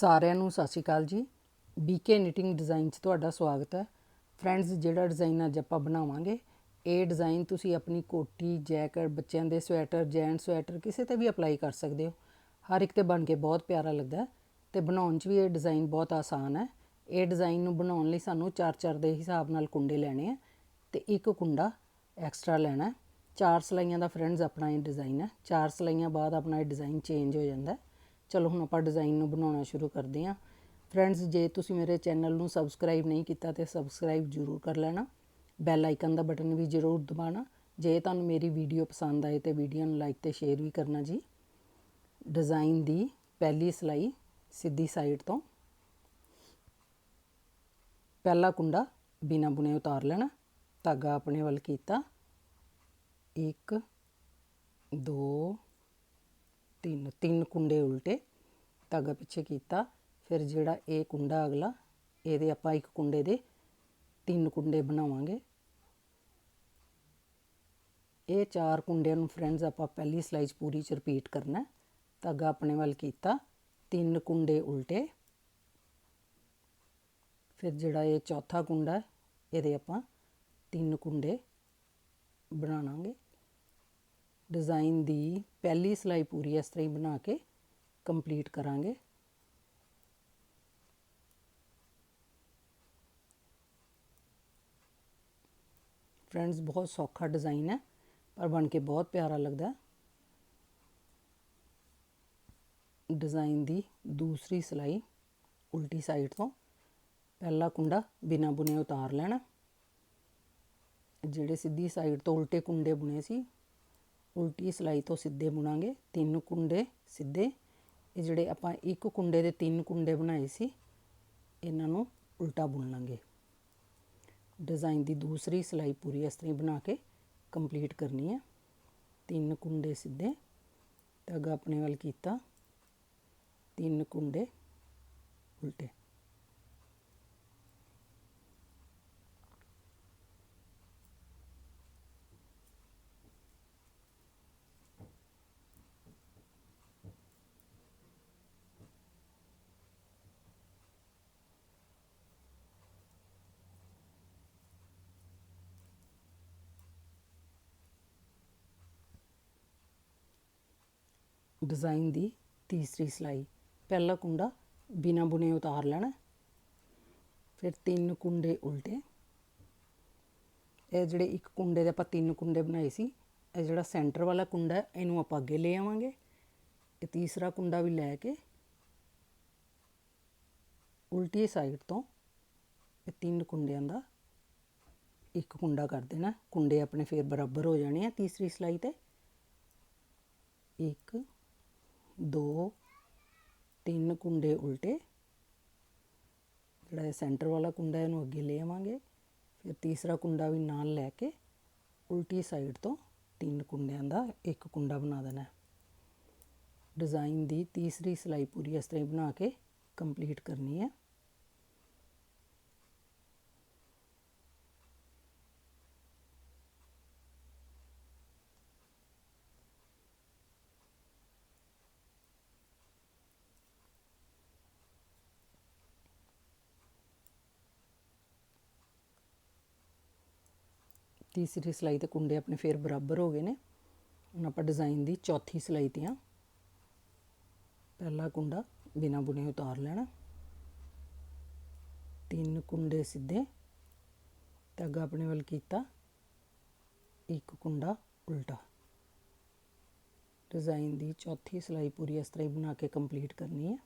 ਸਾਰਿਆਂ ਨੂੰ ਸਤਿ ਸ਼੍ਰੀ ਅਕਾਲ ਜੀ। ਬੀਕੇ ਨਿਟਿੰਗ ਡਿਜ਼ਾਈਨ 'ਚ ਤੁਹਾਡਾ ਸਵਾਗਤ ਹੈ। ਫਰੈਂਡਸ ਜਿਹੜਾ ਡਿਜ਼ਾਈਨ ਅੱਜ ਆਪਾਂ ਬਣਾਵਾਂਗੇ, ਇਹ ਡਿਜ਼ਾਈਨ ਤੁਸੀਂ ਆਪਣੀ ਕੋਟੀ, ਜੈਕਟ, ਬੱਚਿਆਂ ਦੇ ਸਵੈਟਰ ਜੈਂਟ ਸਵੈਟਰ ਕਿਸੇ ਤੇ ਵੀ ਅਪਲਾਈ ਕਰ ਸਕਦੇ ਹੋ। ਹਰ ਇੱਕ ਤੇ ਬਣ ਕੇ ਬਹੁਤ ਪਿਆਰਾ ਲੱਗਦਾ ਹੈ ਤੇ ਬਣਾਉਣ 'ਚ ਵੀ ਇਹ ਡਿਜ਼ਾਈਨ ਬਹੁਤ ਆਸਾਨ ਹੈ। ਇਹ ਡਿਜ਼ਾਈਨ ਨੂੰ ਬਣਾਉਣ ਲਈ ਸਾਨੂੰ 4-4 ਦੇ ਹਿਸਾਬ ਨਾਲ ਕੁੰਡੇ ਲੈਣੇ ਆ ਤੇ ਇੱਕ ਕੁੰਡਾ ਐਕਸਟਰਾ ਲੈਣਾ ਚਾਰ ਸਲਾਈਆਂ ਦਾ ਫਰੈਂਡਸ ਆਪਣਾ ਇਹ ਡਿਜ਼ਾਈਨ ਹੈ। ਚਾਰ ਸਲਾਈਆਂ ਬਾਅਦ ਆਪਣਾ ਇਹ ਡਿਜ਼ਾਈਨ ਚੇਂਜ ਹੋ ਜਾਂਦਾ ਹੈ। ਚਲੋ ਹੁਣ ਆਪਾਂ ਡਿਜ਼ਾਈਨ ਨੂੰ ਬਣਾਉਣਾ ਸ਼ੁਰੂ ਕਰਦੇ ਹਾਂ। ਫਰੈਂਡਸ ਜੇ ਤੁਸੀਂ ਮੇਰੇ ਚੈਨਲ ਨੂੰ ਸਬਸਕ੍ਰਾਈਬ ਨਹੀਂ ਕੀਤਾ ਤੇ ਸਬਸਕ੍ਰਾਈਬ ਜ਼ਰੂਰ ਕਰ ਲੈਣਾ। ਬੈਲ ਆਈਕਨ ਦਾ ਬਟਨ ਵੀ ਜ਼ਰੂਰ ਦਬਾਉਣਾ। ਜੇ ਤੁਹਾਨੂੰ ਮੇਰੀ ਵੀਡੀਓ ਪਸੰਦ ਆਏ ਤੇ ਵੀਡੀਓ ਨੂੰ ਲਾਈਕ ਤੇ ਸ਼ੇਅਰ ਵੀ ਕਰਨਾ ਜੀ। ਡਿਜ਼ਾਈਨ ਦੀ ਪਹਿਲੀ ਸਲਾਈ ਸਿੱਧੀ ਸਾਈਡ ਤੋਂ। ਪਹਿਲਾ ਕੁੰਡਾ ਬਿਨਾ ਬੁਣੇ ਉਤਾਰ ਲੈਣਾ। ਧਾਗਾ ਆਪਣੇ ਵੱਲ ਕੀਤਾ। 1 2 ਤਿੰਨ ਤਿੰਨ ਕੁੰਡੇ ਉਲਟੇ ਧਾਗਾ ਪਿੱਛੇ ਕੀਤਾ, ਫਿਰ ਜਿਹੜਾ ਇਹ ਕੁੰਡਾ ਅਗਲਾ, ਇਹਦੇ ਆਪਾਂ ਇੱਕ ਕੁੰਡੇ ਦੇ ਤਿੰਨ ਕੁੰਡੇ ਬਣਾਵਾਂਗੇ। ਇਹ ਚਾਰ ਕੁੰਡਿਆਂ ਨੂੰ ਫਰੈਂਡਸ ਆਪਾਂ ਪਹਿਲੀ ਸਲਾਈ 'ਚ ਪੂਰੀ ਚ ਰਿਪੀਟ ਕਰਨਾ ਧਾਗਾ ਆਪਣੇ ਵੱਲ ਕੀਤਾ, ਤਿੰਨ ਕੁੰਡੇ ਉਲਟੇ। ਫਿਰ ਜਿਹੜਾ ਇਹ ਚੌਥਾ ਕੁੰਡਾ, ਇਹਦੇ ਆਪਾਂ ਤਿੰਨ ਕੁੰਡੇ ਬਣਾਵਾਂਗੇ। ਡਿਜ਼ਾਈਨ ਦੀ ਪਹਿਲੀ ਸਲਾਈ ਪੂਰੀ ਇਸ ਤਰ੍ਹਾਂ ਹੀ ਬਣਾ ਕੇ ਕੰਪਲੀਟ ਕਰਾਂਗੇ। ਫਰੈਂਡਸ ਬਹੁਤ ਸੌਖਾ ਡਿਜ਼ਾਈਨ ਹੈ, ਪਰ ਬਣ ਕੇ ਬਹੁਤ ਪਿਆਰਾ ਲੱਗਦਾ ਹੈ। ਡਿਜ਼ਾਈਨ ਦੀ ਦੂਸਰੀ ਸਲਾਈ ਉਲਟੀ ਸਾਈਡ ਤੋਂ, ਪਹਿਲਾ ਕੁੰਡਾ ਬਿਨਾ ਬੁਣੇ ਉਤਾਰ ਲੈਣਾ। ਜਿਹੜੇ ਸਿੱਧੀ ਸਾਈਡ ਤੋਂ ਉਲਟੇ ਕੁੰਡੇ ਬੁਣੇ ਸੀ ਉਲਟੀ ਸਿਲਾਈ ਤੋਂ ਸਿੱਧੇ ਬੁਣਾਂਗੇ, ਤਿੰਨ ਕੁੰਡੇ ਸਿੱਧੇ। ਇਹ ਜਿਹੜੇ ਆਪਾਂ ਇੱਕ ਕੁੰਡੇ ਦੇ ਤਿੰਨ ਕੁੰਡੇ ਬਣਾਏ ਸੀ, ਇਹਨਾਂ ਨੂੰ ਉਲਟਾ ਬੁਣ ਲਾਂਗੇ। ਡਿਜ਼ਾਈਨ ਦੀ ਦੂਸਰੀ ਸਿਲਾਈ ਪੂਰੀ ਇਸ ਤਰ੍ਹਾਂ ਹੀ ਬਣਾ ਕੇ ਕੰਪਲੀਟ ਕਰਨੀ ਹੈ। ਤਿੰਨ ਕੁੰਡੇ ਸਿੱਧੇ, ਧਾਗਾ ਆਪਣੇ ਵੱਲ ਕੀਤਾ। ਤਿੰਨ ਕੁੰਡੇ ਉਲਟੇ। ਡਿਜ਼ਾਈਨ ਦੀ ਤੀਸਰੀ ਸਲਾਈ। ਪਹਿਲਾ ਕੁੰਡਾ ਬਿਨਾ ਬੁਣੇ ਉਤਾਰ ਲੈਣਾ ਫਿਰ ਤਿੰਨ ਕੁੰਡੇ ਉਲਟੇ। ਇਹ ਜਿਹੜੇ ਇੱਕ ਕੁੰਡੇ ਦੇ ਆਪਾਂ ਤਿੰਨ ਕੁੰਡੇ ਬਣਾਏ ਸੀ ਇਹ ਜਿਹੜਾ ਸੈਂਟਰ ਵਾਲਾ ਕੁੰਡਾ ਹੈ, ਇਹਨੂੰ ਆਪਾਂ ਅੱਗੇ ਲੈ ਆਵਾਂਗੇ। ਇਹ ਤੀਸਰਾ ਕੁੰਡਾ ਵੀ ਲੈ ਕੇ ਉਲਟੀ ਸਾਈਡ ਤੋਂ ਇਹ ਤਿੰਨ ਕੁੰਡਿਆਂ ਦਾ ਇੱਕ ਕੁੰਡਾ ਕਰ ਦੇਣਾ ਕੁੰਡੇ ਆਪਣੇ ਫੇਰ ਬਰਾਬਰ ਹੋ ਜਾਣੇ ਆ ਤੀਸਰੀ ਸਲਾਈ ਤੇ। ਇੱਕ ਦੋ, ਤਿੰਨ ਕੁੰਡੇ ਉਲਟੇ। ਜਿਹੜਾ ਇਹ ਸੈਂਟਰ ਵਾਲਾ ਕੁੰਡਾ ਇਹਨੂੰ ਅੱਗੇ ਲੈ ਆਵਾਂਗੇ। ਫਿਰ ਤੀਸਰਾ ਕੁੰਡਾ ਵੀ ਨਾਲ ਲੈ ਕੇ ਉਲਟੀ ਸਾਈਡ ਤੋਂ ਤਿੰਨ ਕੁੰਡਿਆਂ ਦਾ ਇੱਕ ਕੁੰਡਾ ਬਣਾ ਦੇਣਾ ਹੈ। ਡਿਜ਼ਾਈਨ ਦੀ ਤੀਸਰੀ ਸਿਲਾਈ ਪੂਰੀ ਇਸ ਤਰ੍ਹਾਂ ਹੀ ਬਣਾ ਕੇ ਕੰਪਲੀਟ ਕਰਨੀ ਹੈ। ਤੀਸਰੀ ਸਿਲਾਈ ਤੇ ਕੁੰਡੇ ਆਪਣੇ ਫੇਰ ਬਰਾਬਰ ਹੋ ਗਏ ਨੇ। ਹੁਣ ਆਪਾਂ ਡਿਜ਼ਾਈਨ ਦੀ ਚੌਥੀ ਸਿਲਾਈ ਤੇ ਆ। ਪਹਿਲਾ ਕੁੰਡਾ ਬਿਨਾ ਬੁਣੇ ਉਤਾਰ ਲੈਣਾ। ਤਿੰਨ ਕੁੰਡੇ ਸਿੱਧੇ। ਧਾਗਾ ਆਪਣੇ ਵੱਲ ਕੀਤਾ। ਇੱਕ ਕੁੰਡਾ ਉਲਟਾ। ਡਿਜ਼ਾਈਨ ਦੀ ਚੌਥੀ ਸਿਲਾਈ ਪੂਰੀ ਇਸ ਤਰ੍ਹਾਂ ਹੀ ਬਣਾ ਕੇ ਕੰਪਲੀਟ ਕਰਨੀ ਹੈ।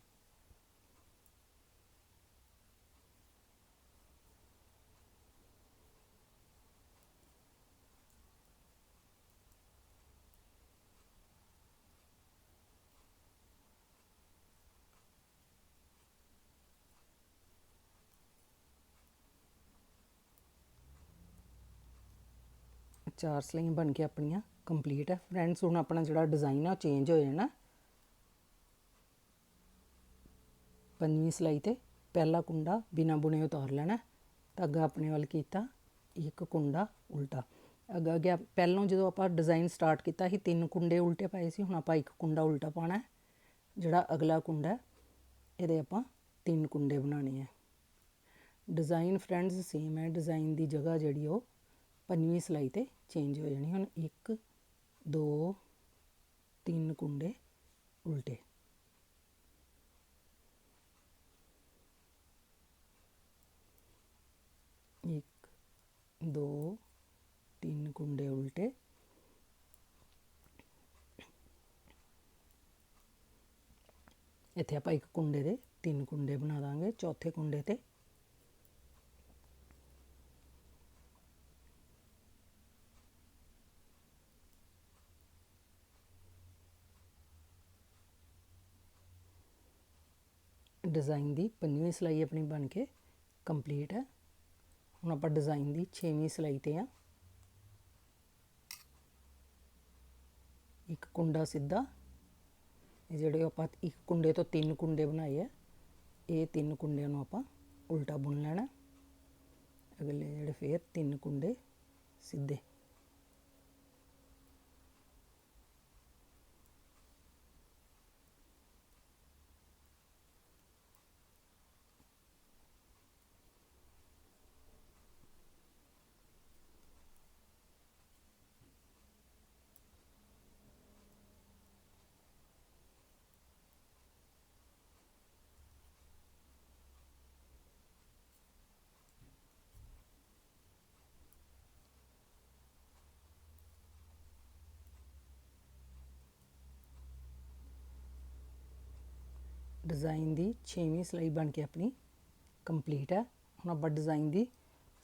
ਚਾਰ ਸਲਾਈਆਂ ਬਣ ਕੇ ਆਪਣੀਆਂ ਕੰਪਲੀਟ ਹੈ ਫਰੈਂਡਸ ਹੁਣ ਆਪਣਾ ਜਿਹੜਾ ਡਿਜ਼ਾਈਨ ਆ, ਉਹ ਚੇਂਜ ਹੋ ਜਾਣਾ ਪੰਜਵੀਂ ਸਲਾਈ ਤੇ ਪਹਿਲਾ ਕੁੰਡਾ ਬਿਨਾ ਬੁਣੇ ਉਤਾਰ ਲੈਣਾ। ਧਾਗਾ ਆਪਣੇ ਵੱਲ ਕੀਤਾ, ਇੱਕ ਕੁੰਡਾ ਉਲਟਾ। ਅੱਗਾ ਗਿਆ ਪਹਿਲਾਂ ਜਦੋਂ ਆਪਾਂ ਡਿਜ਼ਾਈਨ ਸਟਾਰਟ ਕੀਤਾ ਸੀ, ਤਿੰਨ ਕੁੰਡੇ ਉਲਟੇ ਪਾਏ ਸੀ, ਹੁਣ ਆਪਾਂ ਇੱਕ ਕੁੰਡਾ ਉਲਟਾ ਪਾਣਾ ਜਿਹੜਾ ਅਗਲਾ ਕੁੰਡਾ ਇਹਦੇ ਆਪਾਂ ਤਿੰਨ ਕੁੰਡੇ ਬਣਾਉਣੇ ਆ। ਡਿਜ਼ਾਈਨ ਫਰੈਂਡਸ ਸੇਮ ਹੈ। ਡਿਜ਼ਾਈਨ ਦੀ ਜਗ੍ਹਾ ਜਿਹੜੀ ਉਹ ਪੰਜਵੀਂ ਸਲਾਈ ਤੇ ਚੇਂਜ ਹੋ ਜਾਣੀ, ਹੁਣ 1 2 3 ਕੁੰਡੇ ਉਲਟੇ। ਇੱਕ, ਦੋ, ਤਿੰਨ ਕੁੰਡੇ ਉਲਟੇ। ਇੱਥੇ ਆਪਾਂ ਇੱਕ ਕੁੰਡੇ ਦੇ ਤਿੰਨ ਕੁੰਡੇ ਬਣਾ ਦਾਂਗੇ, ਚੌਥੇ ਕੁੰਡੇ ਤੇ ਡਿਜ਼ਾਈਨ ਦੀ ਪੰਜਵੀਂ ਸਲਾਈ ਆਪਣੀ ਬਣ ਕੇ ਕੰਪਲੀਟ ਹੈ। ਹੁਣ ਆਪਾਂ ਡਿਜ਼ਾਈਨ ਦੀ 6ਵੀਂ ਸਲਾਈ ਤੇ ਆ ਇੱਕ ਕੁੰਡਾ ਸਿੱਧਾ। ਇਹ ਜਿਹੜੇ ਆਪਾਂ ਇੱਕ ਕੁੰਡੇ ਤੋਂ ਤਿੰਨ ਕੁੰਡੇ ਬਣਾਏ ਆ, ਇਹ ਤਿੰਨ ਕੁੰਡਿਆਂ ਨੂੰ ਆਪਾਂ ਉਲਟਾ ਬੁਣ ਲੈਣਾ। ਅਗਲੇ ਜਿਹੜੇ ਫੇਰ ਤਿੰਨ ਕੁੰਡੇ ਸਿੱਧੇ। ਡਿਜ਼ਾਈਨ ਦੀ 6ਵੀਂ ਸਲਾਈ ਬਣ ਕੇ ਆਪਣੀ ਕੰਪਲੀਟ ਹੈ। ਹੁਣ ਆਪਾਂ ਡਿਜ਼ਾਈਨ ਦੀ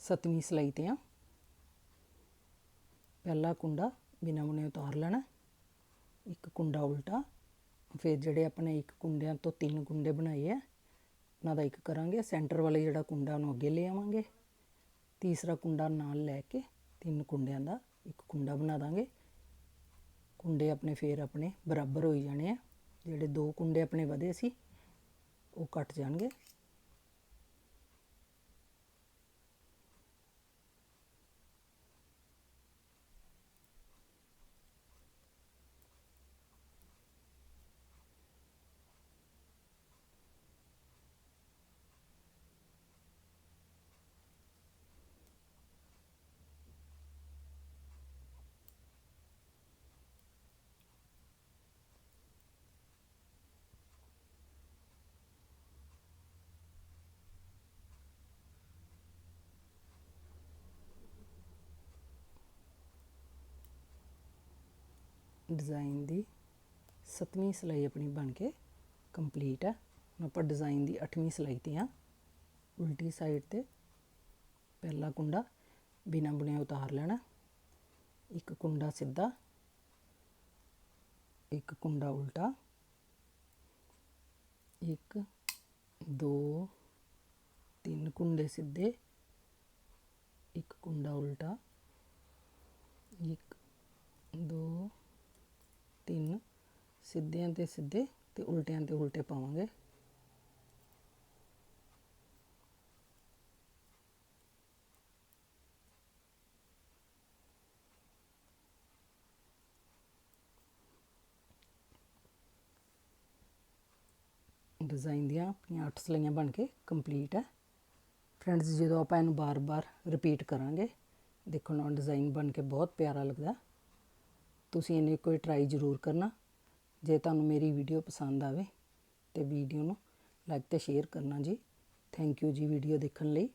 7ਵੀਂ ਸਲਾਈ ਤੇ ਆ ਪਹਿਲਾ ਕੁੰਡਾ ਬਿਨਾਂ ਬੁਣੇ ਉਤਾਰ ਲੈਣਾ ਇੱਕ ਕੁੰਡਾ ਉਲਟਾ। ਫਿਰ ਜਿਹੜੇ ਆਪਣੇ ਇੱਕ ਕੁੰਡਿਆਂ ਤੋਂ ਤਿੰਨ ਕੁੰਡੇ ਬਣਾਏ ਆ ਉਹਨਾਂ ਦਾ ਇੱਕ ਕਰਾਂਗੇ। ਸੈਂਟਰ ਵਾਲੇ ਜਿਹੜਾ ਕੁੰਡਾ, ਉਹਨੂੰ ਅੱਗੇ ਲੈ ਆਵਾਂਗੇ। ਤੀਸਰਾ ਕੁੰਡਾ ਨਾਲ ਲੈ ਕੇ ਤਿੰਨ ਕੁੰਡਿਆਂ ਦਾ ਇੱਕ ਕੁੰਡਾ ਬਣਾ ਦਾਂਗੇ। ਕੁੰਡੇ ਆਪਣੇ ਫੇਰ ਆਪਣੇ ਬਰਾਬਰ ਹੋਈ ਜਾਣੇ ਆ। ਜਿਹੜੇ ਦੋ ਕੁੰਡੇ ਆਪਣੇ ਵਧੇ ਸੀ ਉਹ ਘੱਟ ਜਾਣਗੇ। ਡਿਜ਼ਾਈਨ ਦੀ ਸੱਤਵੀਂ ਸਲਾਈ ਆਪਣੀ ਬਣ ਕੇ ਕੰਪਲੀਟ ਹੈ ਹੁਣ ਆਪਾਂ ਡਿਜ਼ਾਈਨ ਦੀ 8ਵੀਂ ਸਲਾਈ ਤੇ ਆ। ਉਲਟੀ ਸਾਈਡ ਤੇ ਪਹਿਲਾ ਕੁੰਡਾ ਬਿਨਾਂ ਬੁਣਿਆ ਉਤਾਰ ਲੈਣਾ। ਇੱਕ ਕੁੰਡਾ ਸਿੱਧਾ, ਇੱਕ ਕੁੰਡਾ ਉਲਟਾ, ਇੱਕ, ਦੋ, ਤਿੰਨ ਕੁੰਡੇ ਸਿੱਧੇ, ਇੱਕ ਕੁੰਡਾ ਉਲਟਾ, ਇੱਕ, ਦੋ ਤਿੰਨ ਸਿੱਧਿਆਂ ਤੇ ਸਿੱਧੇ ਤੇ ਉਲਟਿਆਂ ਤੇ ਉਲਟੇ ਪਾਵਾਂਗੇ। ਡਿਜ਼ਾਈਨ ਦੀਆਂ ਆਪਣੀਆਂ 8 ਸਲਾਈਆਂ ਬਣ ਕੇ ਕੰਪਲੀਟ ਹੈ। ਫਰੈਂਡਸ, ਜਦੋਂ ਆਪਾਂ ਇਹਨੂੰ ਬਾਰ-ਬਾਰ ਰਿਪੀਟ ਕਰਾਂਗੇ, ਦੇਖੋ ਨਾ, ਡਿਜ਼ਾਈਨ ਬਣ ਕੇ ਬਹੁਤ ਪਿਆਰਾ ਲੱਗਦਾ। ਤੁਸੀਂ ਇਹਨੇ ਕੋਈ ਟਰਾਈ ਜ਼ਰੂਰ ਕਰਨਾ, ਜੇ ਤੁਹਾਨੂੰ ਮੇਰੀ ਵੀਡੀਓ ਪਸੰਦ ਆਵੇ ਤੇ ਵੀਡੀਓ ਨੂੰ ਲਾਈਕ ਤੇ ਸ਼ੇਅਰ ਕਰਨਾ ਜੀ। ਥੈਂਕ ਯੂ ਜੀ ਵੀਡੀਓ ਦੇਖਣ ਲਈ।